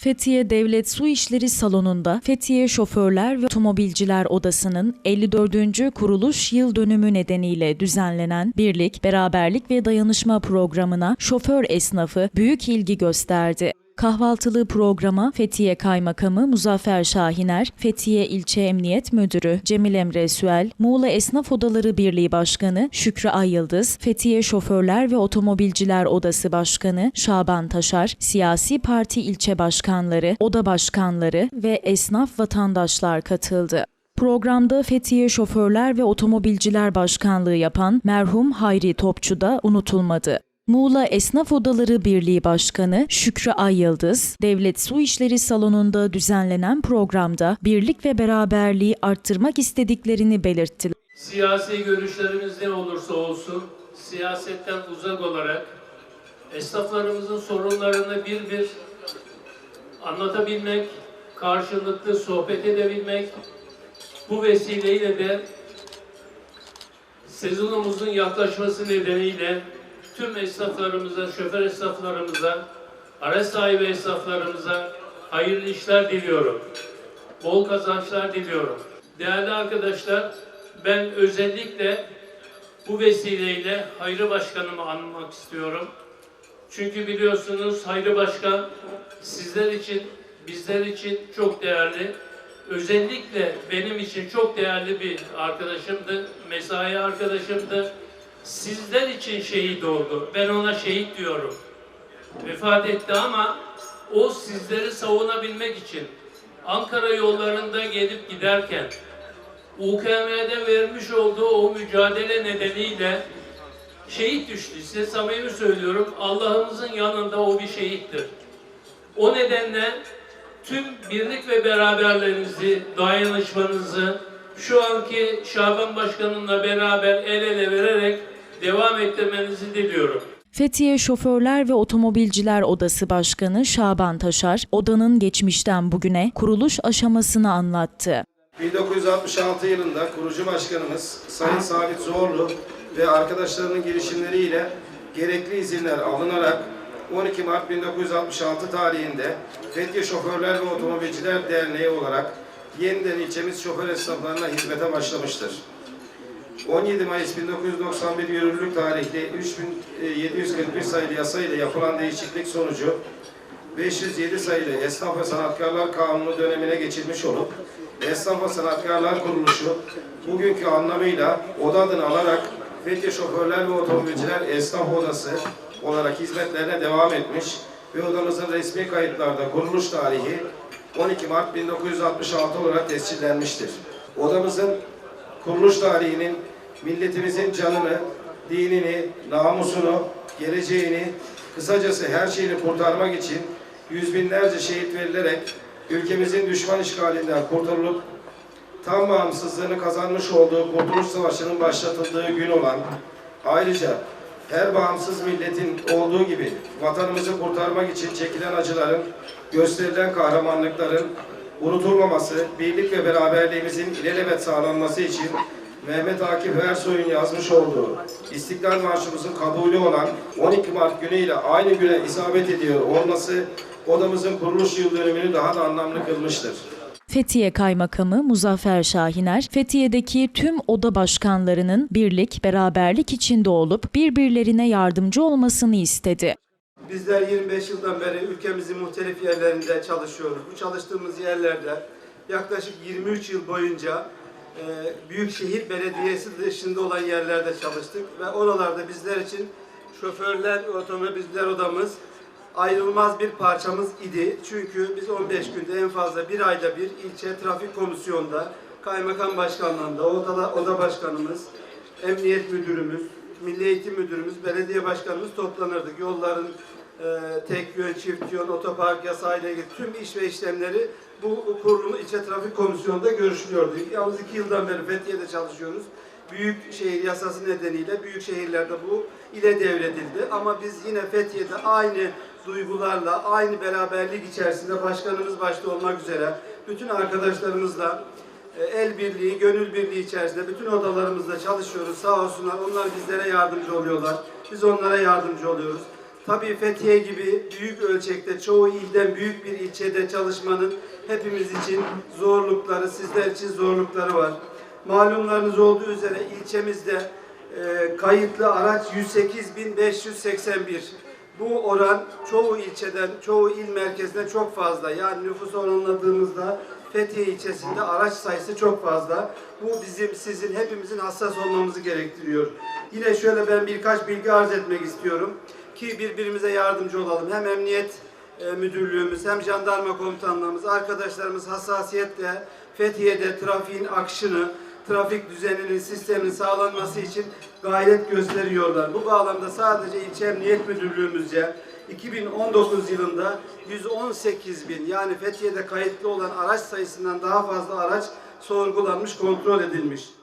Fethiye Devlet Su İşleri Salonu'nda Fethiye Şoförler ve Otomobilciler Odası'nın 54. kuruluş yıl dönümü nedeniyle düzenlenen Birlik, Beraberlik ve Dayanışma programına şoför esnafı büyük ilgi gösterdi. Kahvaltılı programa Fethiye Kaymakamı Muzaffer Şahiner, Fethiye İlçe Emniyet Müdürü Cemil Emre Süel, Muğla Esnaf Odaları Birliği Başkanı Şükrü Ayıldız, Fethiye Şoförler ve Otomobilciler Odası Başkanı Şaban Taşar, siyasi parti ilçe başkanları, oda başkanları ve esnaf vatandaşlar katıldı. Programda Fethiye Şoförler ve Otomobilciler Başkanlığı yapan merhum Hayri Topçu da unutulmadı. Muğla Esnaf Odaları Birliği Başkanı Şükrü Ayyıldız, Devlet Su İşleri Salonu'nda düzenlenen programda birlik ve beraberliği arttırmak istediklerini belirttiler. Siyasi görüşlerimiz ne olursa olsun siyasetten uzak olarak esnaflarımızın sorunlarını bir bir anlatabilmek, karşılıklı sohbet edebilmek, bu vesileyle de sezonumuzun yaklaşması nedeniyle tüm esnaflarımıza, şoför esnaflarımıza, araç sahibi esnaflarımıza hayırlı işler diliyorum. Bol kazançlar diliyorum. Değerli arkadaşlar, ben özellikle bu vesileyle Hayri Başkanımı anmak istiyorum. Çünkü biliyorsunuz Hayri Başkan sizler için, bizler için çok değerli. Özellikle benim için çok değerli bir arkadaşımdı, mesai arkadaşımdı. Sizler için şehit oldu. Ben ona şehit diyorum. Vefat etti ama o sizleri savunabilmek için Ankara yollarında gelip giderken UKM'de vermiş olduğu o mücadele nedeniyle şehit düştü. Size samimi söylüyorum. Allah'ımızın yanında o bir şehittir. O nedenle tüm birlik ve beraberlerinizi, dayanışmanızı şu anki Şaban Başkanımla beraber el ele vererek devam ettirmenizi diliyorum. Fethiye Şoförler ve Otomobilciler Odası Başkanı Şaban Taşar, odanın geçmişten bugüne kuruluş aşamasını anlattı. 1966 yılında kurucu başkanımız Sayın Sabit Zorlu ve arkadaşlarının girişimleriyle gerekli izinler alınarak 12 Mart 1966 tarihinde Fethiye Şoförler ve Otomobilciler Derneği olarak yeniden ilçemiz şoför esnaflarına hizmete başlamıştır. 17 Mayıs 1991 yürürlük tarihli 3741 sayılı yasa ile yapılan değişiklik sonucu 507 sayılı Esnaf ve Sanatkarlar Kanunu dönemine geçilmiş olup Esnaf ve Sanatkarlar Kuruluşu bugünkü anlamıyla oda adını alarak Fethiye Şoförler ve Otomobilciler Esnaf Odası olarak hizmetlerine devam etmiş ve odamızın resmi kayıtlarda kuruluş tarihi 12 Mart 1966 olarak tescillenmiştir. Odamızın kuruluş tarihinin milletimizin canını, dinini, namusunu, geleceğini, kısacası her şeyini kurtarmak için yüz binlerce şehit verilerek ülkemizin düşman işgalinden kurtulup tam bağımsızlığını kazanmış olduğu Kurtuluş Savaşı'nın başlatıldığı gün olan ayrıca her bağımsız milletin olduğu gibi vatanımızı kurtarmak için çekilen acıların, gösterilen kahramanlıkların unutulmaması, birlik ve beraberliğimizin ilelebet sağlanması için Mehmet Akif Ersoy'un yazmış olduğu İstiklal Marşımızın kabulü olan 12 Mart günü ile aynı güne isabet ediyor olması odamızın kuruluş yıl dönümünü daha da anlamlı kılmıştır. Fethiye Kaymakamı Muzaffer Şahiner, Fethiye'deki tüm oda başkanlarının birlik, beraberlik içinde olup birbirlerine yardımcı olmasını istedi. Bizler 25 yıldan beri ülkemizin muhtelif yerlerinde çalışıyoruz. Bu çalıştığımız yerlerde yaklaşık 23 yıl boyunca e, Büyükşehir Belediyesi dışında olan yerlerde çalıştık ve oralarda bizler için şoförler, otomobiller odamız ayrılmaz bir parçamız idi. Çünkü biz 15 günde en fazla bir ayda bir ilçe trafik komisyonunda, kaymakam başkanlığında, oda, oda başkanımız, emniyet müdürümüz, milli eğitim müdürümüz, belediye başkanımız toplanırdık. Yolların e, tek yön, çift yön, otopark yasayla ilgili tüm iş ve işlemleri bu kurulu ilçe trafik komisyonunda görüşülüyordu. Yalnız iki yıldan beri Fethiye'de çalışıyoruz. Büyük şehir yasası nedeniyle büyük şehirlerde bu ile devredildi. Ama biz yine Fethiye'de aynı duygularla, aynı beraberlik içerisinde başkanımız başta olmak üzere bütün arkadaşlarımızla e, el birliği, gönül birliği içerisinde bütün odalarımızda çalışıyoruz. Sağ olsunlar onlar bizlere yardımcı oluyorlar. Biz onlara yardımcı oluyoruz. Tabii Fethiye gibi büyük ölçekte çoğu ilden büyük bir ilçede çalışmanın hepimiz için zorlukları, sizler için zorlukları var. Malumlarınız olduğu üzere ilçemizde e, kayıtlı araç 108.581. Bu oran çoğu ilçeden, çoğu il merkezinde çok fazla. Yani nüfus oranladığımızda Fethiye ilçesinde araç sayısı çok fazla. Bu bizim, sizin, hepimizin hassas olmamızı gerektiriyor. Yine şöyle ben birkaç bilgi arz etmek istiyorum ki birbirimize yardımcı olalım. Hem emniyet e, müdürlüğümüz hem jandarma komutanlığımız, arkadaşlarımız hassasiyetle Fethiye'de trafiğin akışını, trafik düzeninin, sistemin sağlanması için gayret gösteriyorlar. Bu bağlamda sadece ilçe emniyet müdürlüğümüzce 2019 yılında 118 bin yani Fethiye'de kayıtlı olan araç sayısından daha fazla araç sorgulanmış, kontrol edilmiş.